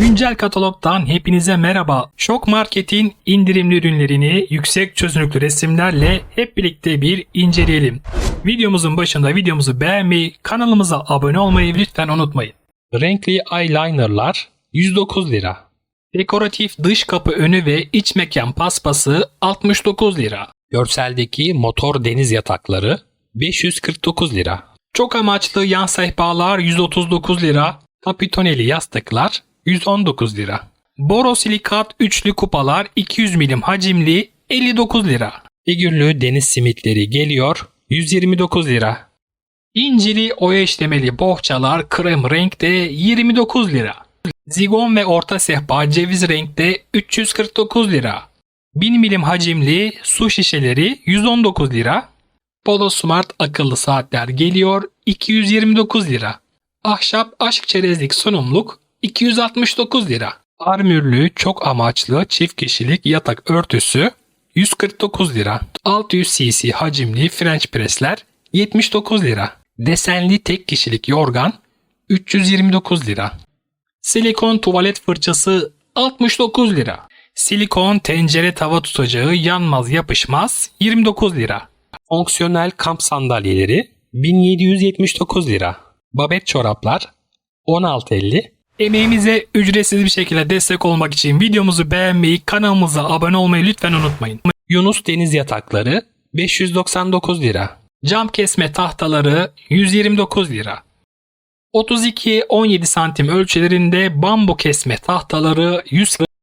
Güncel katalogdan hepinize merhaba. Şok Market'in indirimli ürünlerini yüksek çözünürlüklü resimlerle hep birlikte bir inceleyelim. Videomuzun başında videomuzu beğenmeyi, kanalımıza abone olmayı lütfen unutmayın. Renkli eyelinerlar 109 lira. Dekoratif dış kapı önü ve iç mekan paspası 69 lira. Görseldeki motor deniz yatakları 549 lira. Çok amaçlı yan sehpalar 139 lira. Kapitoneli yastıklar 119 lira. Borosilikat üçlü kupalar 200 milim hacimli 59 lira. Figürlü deniz simitleri geliyor 129 lira. İncili oya işlemeli bohçalar krem renkte 29 lira. Zigon ve orta sehpa ceviz renkte 349 lira. 1000 milim hacimli su şişeleri 119 lira. Polo Smart akıllı saatler geliyor 229 lira. Ahşap aşk çerezlik sunumluk 269 lira. Armürlü çok amaçlı çift kişilik yatak örtüsü 149 lira. 600 cc hacimli French presler 79 lira. Desenli tek kişilik yorgan 329 lira. Silikon tuvalet fırçası 69 lira. Silikon tencere tava tutacağı yanmaz yapışmaz 29 lira. Fonksiyonel kamp sandalyeleri 1779 lira. Babet çoraplar 16.50. Emeğimize ücretsiz bir şekilde destek olmak için videomuzu beğenmeyi, kanalımıza abone olmayı lütfen unutmayın. Yunus Deniz Yatakları 599 lira. Cam kesme tahtaları 129 lira. 32-17 santim ölçülerinde bambu kesme tahtaları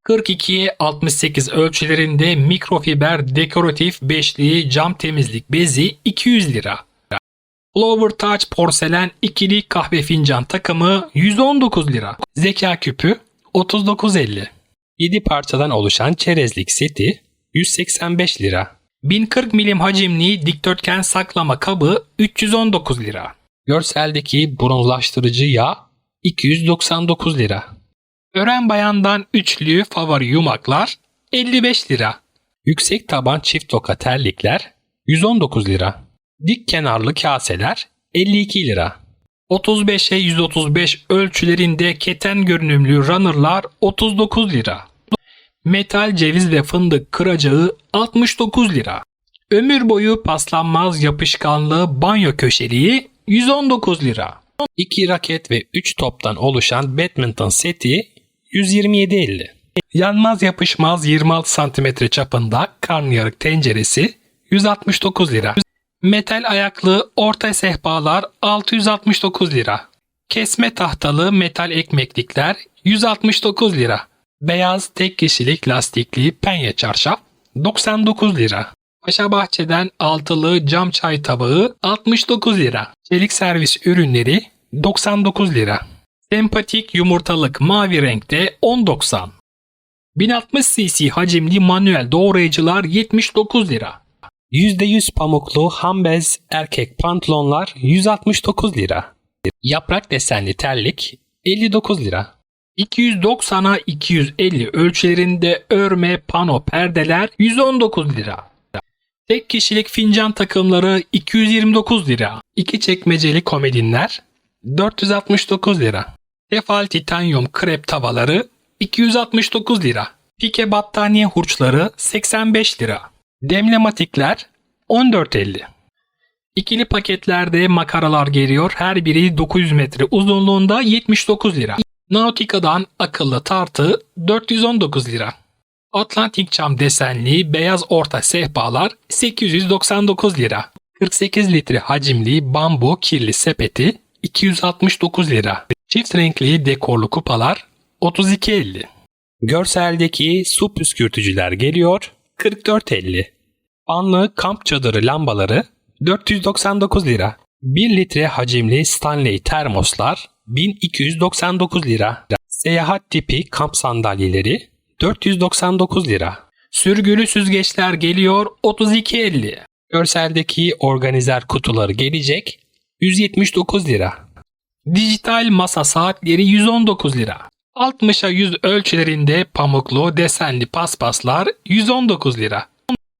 142-68 ölçülerinde mikrofiber dekoratif beşli cam temizlik bezi 200 lira. Flower Touch porselen ikili kahve fincan takımı 119 lira. Zeka küpü 39.50. 7 parçadan oluşan çerezlik seti 185 lira. 1040 milim hacimli dikdörtgen saklama kabı 319 lira. Görseldeki bronzlaştırıcı yağ 299 lira. Ören bayandan üçlü favori yumaklar 55 lira. Yüksek taban çift toka terlikler 119 lira. Dik kenarlı kaseler 52 lira. 35'e 135 ölçülerinde keten görünümlü runnerlar 39 lira. Metal ceviz ve fındık kıracağı 69 lira. Ömür boyu paslanmaz yapışkanlı banyo köşeliği 119 lira. 2 raket ve 3 toptan oluşan badminton seti 127.50. Yanmaz yapışmaz 26 cm çapında karnıyarık tenceresi 169 lira. Metal ayaklı orta sehpalar 669 lira. Kesme tahtalı metal ekmeklikler 169 lira. Beyaz tek kişilik lastikli penye çarşaf 99 lira. Paşa Bahçe'den altılı cam çay tabağı 69 lira. Çelik servis ürünleri 99 lira. Sempatik yumurtalık mavi renkte 10.90. 1060 cc hacimli manuel doğrayıcılar 79 lira. %100 pamuklu hambez erkek pantolonlar 169 lira. Yaprak desenli terlik 59 lira. 290'a 250 ölçülerinde örme pano perdeler 119 lira. Tek kişilik fincan takımları 229 lira. İki çekmeceli komedinler 469 lira. Tefal titanyum krep tavaları 269 lira. Pike battaniye hurçları 85 lira. Demlematikler 14.50. İkili paketlerde makaralar geliyor. Her biri 900 metre uzunluğunda 79 lira. Nautica'dan akıllı tartı 419 lira. Atlantik cam desenli beyaz orta sehpalar 899 lira. 48 litre hacimli bambu kirli sepeti 269 lira. Çift renkli dekorlu kupalar 32.50. Görseldeki su püskürtücüler geliyor 44.50. Anlı kamp çadırı lambaları 499 lira. 1 litre hacimli Stanley termoslar 1299 lira. Seyahat tipi kamp sandalyeleri 499 lira. Sürgülü süzgeçler geliyor 32.50. Görseldeki organizer kutuları gelecek 179 lira. Dijital masa saatleri 119 lira. 60'a 100 ölçülerinde pamuklu desenli paspaslar 119 lira.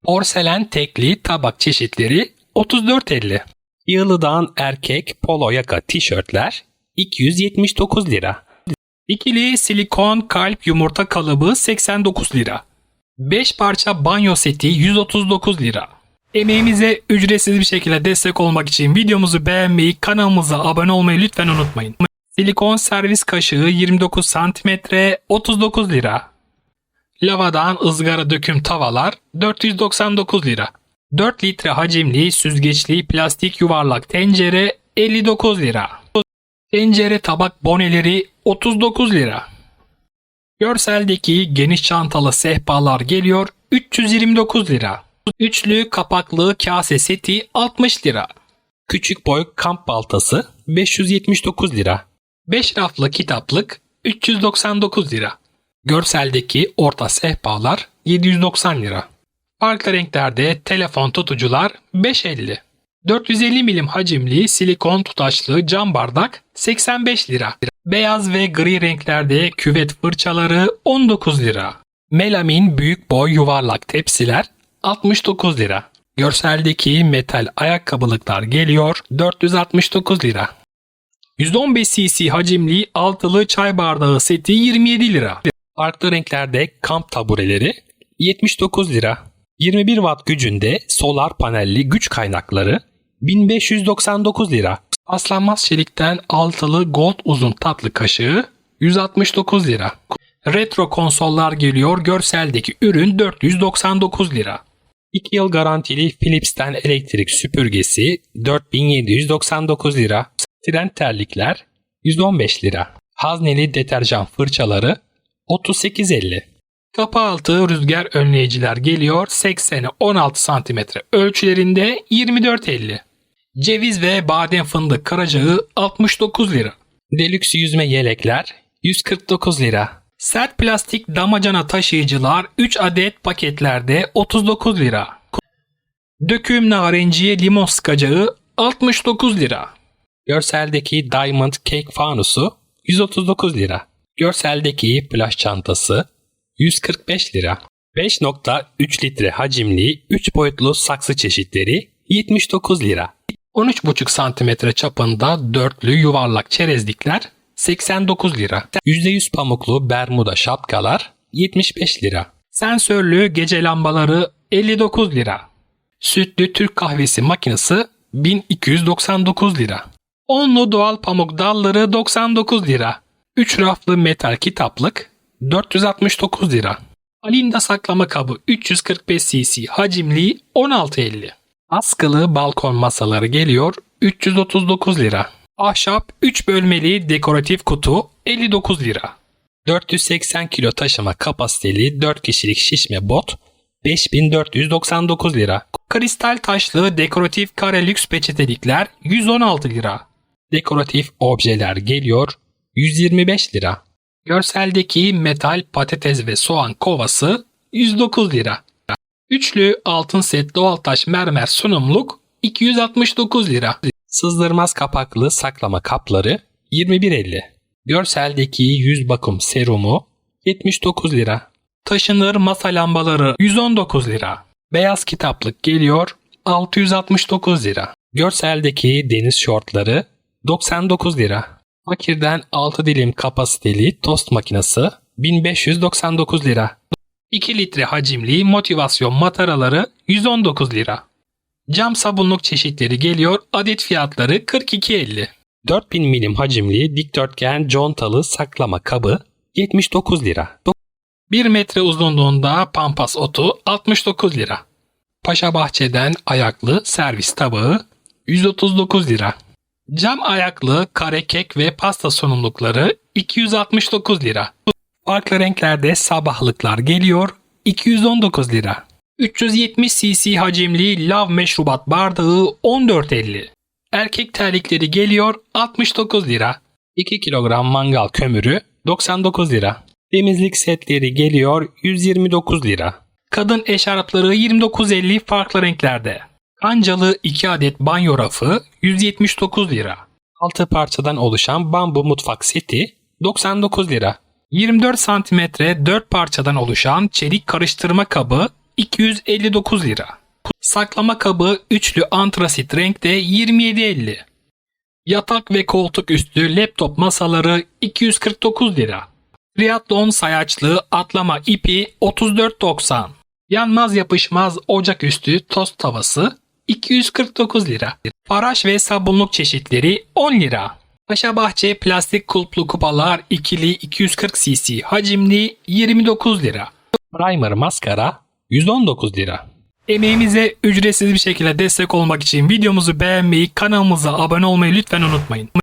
Porselen tekli tabak çeşitleri 34.50. Yılıdan erkek polo yaka tişörtler 279 lira. İkili silikon kalp yumurta kalıbı 89 lira. 5 parça banyo seti 139 lira. Emeğimize ücretsiz bir şekilde destek olmak için videomuzu beğenmeyi, kanalımıza abone olmayı lütfen unutmayın. Silikon servis kaşığı 29 cm 39 lira. Lavadan ızgara döküm tavalar 499 lira. 4 litre hacimli süzgeçli plastik yuvarlak tencere 59 lira. Tencere tabak boneleri 39 lira. Görseldeki geniş çantalı sehpalar geliyor 329 lira. Üçlü kapaklı kase seti 60 lira. Küçük boy kamp baltası 579 lira. 5 raflı kitaplık 399 lira. Görseldeki orta sehpalar 790 lira. Farklı renklerde telefon tutucular 550. 450 milim hacimli silikon tutaçlı cam bardak 85 lira. Beyaz ve gri renklerde küvet fırçaları 19 lira. Melamin büyük boy yuvarlak tepsiler 69 lira. Görseldeki metal ayakkabılıklar geliyor 469 lira. 115 cc hacimli altılı çay bardağı seti 27 lira. Farklı renklerde kamp tabureleri 79 lira. 21 watt gücünde solar panelli güç kaynakları 1599 lira. Aslanmaz çelikten altılı gold uzun tatlı kaşığı 169 lira. Retro konsollar geliyor görseldeki ürün 499 lira. 2 yıl garantili Philips'ten elektrik süpürgesi 4799 lira. Tren terlikler 115 lira. Hazneli deterjan fırçaları 38.50. Kapı altı rüzgar önleyiciler geliyor 80'e 16 cm ölçülerinde 24.50. Ceviz ve badem fındık karacağı 69 lira. Deluxe yüzme yelekler 149 lira. Sert plastik damacana taşıyıcılar 3 adet paketlerde 39 lira. Döküm narenciye limon sıkacağı 69 lira. Görseldeki Diamond Cake fanusu 139 lira. Görseldeki plaj çantası 145 lira. 5.3 litre hacimli 3 boyutlu saksı çeşitleri 79 lira. 13,5 cm çapında dörtlü yuvarlak çerezlikler 89 lira. %100 pamuklu bermuda şapkalar 75 lira. Sensörlü gece lambaları 59 lira. Sütlü Türk kahvesi makinesi 1299 lira. Onlu doğal pamuk dalları 99 lira. 3 raflı metal kitaplık 469 lira. Alinda saklama kabı 345 cc hacimli 16.50. Askılı balkon masaları geliyor 339 lira. Ahşap 3 bölmeli dekoratif kutu 59 lira. 480 kilo taşıma kapasiteli 4 kişilik şişme bot 5499 lira. Kristal taşlı dekoratif kare lüks peçetelikler 116 lira. Dekoratif objeler geliyor 125 lira. Görseldeki metal patates ve soğan kovası 109 lira. Üçlü altın set doğal taş mermer sunumluk 269 lira. Sızdırmaz kapaklı saklama kapları 21.50. Görseldeki yüz bakım serumu 79 lira. Taşınır masa lambaları 119 lira. Beyaz kitaplık geliyor 669 lira. Görseldeki deniz şortları 99 lira. Fakirden 6 dilim kapasiteli tost makinesi 1599 lira. 2 litre hacimli motivasyon mataraları 119 lira. Cam sabunluk çeşitleri geliyor adet fiyatları 42.50. 4000 milim hacimli dikdörtgen contalı saklama kabı 79 lira. 1 metre uzunluğunda pampas otu 69 lira. Paşa Bahçe'den ayaklı servis tabağı 139 lira. Cam ayaklı kare kek ve pasta sunumlukları 269 lira. Farklı renklerde sabahlıklar geliyor 219 lira. 370 cc hacimli lav meşrubat bardağı 14.50. Erkek terlikleri geliyor 69 lira. 2 kilogram mangal kömürü 99 lira. Temizlik setleri geliyor 129 lira. Kadın eşarpları 29.50 farklı renklerde. Kancalı 2 adet banyo rafı 179 lira. 6 parçadan oluşan bambu mutfak seti 99 lira. 24 santimetre 4 parçadan oluşan çelik karıştırma kabı 259 lira. Saklama kabı üçlü antrasit renkte 27.50. Yatak ve koltuk üstü laptop masaları 249 lira. Triathlon sayaçlı atlama ipi 34.90. Yanmaz yapışmaz ocak üstü tost tavası 249 lira. Faraş ve sabunluk çeşitleri 10 lira. Paşa Bahçe plastik kulplu kupalar ikili 240 cc hacimli 29 lira. Primer maskara 119 lira. Emeğimize ücretsiz bir şekilde destek olmak için videomuzu beğenmeyi, kanalımıza abone olmayı lütfen unutmayın.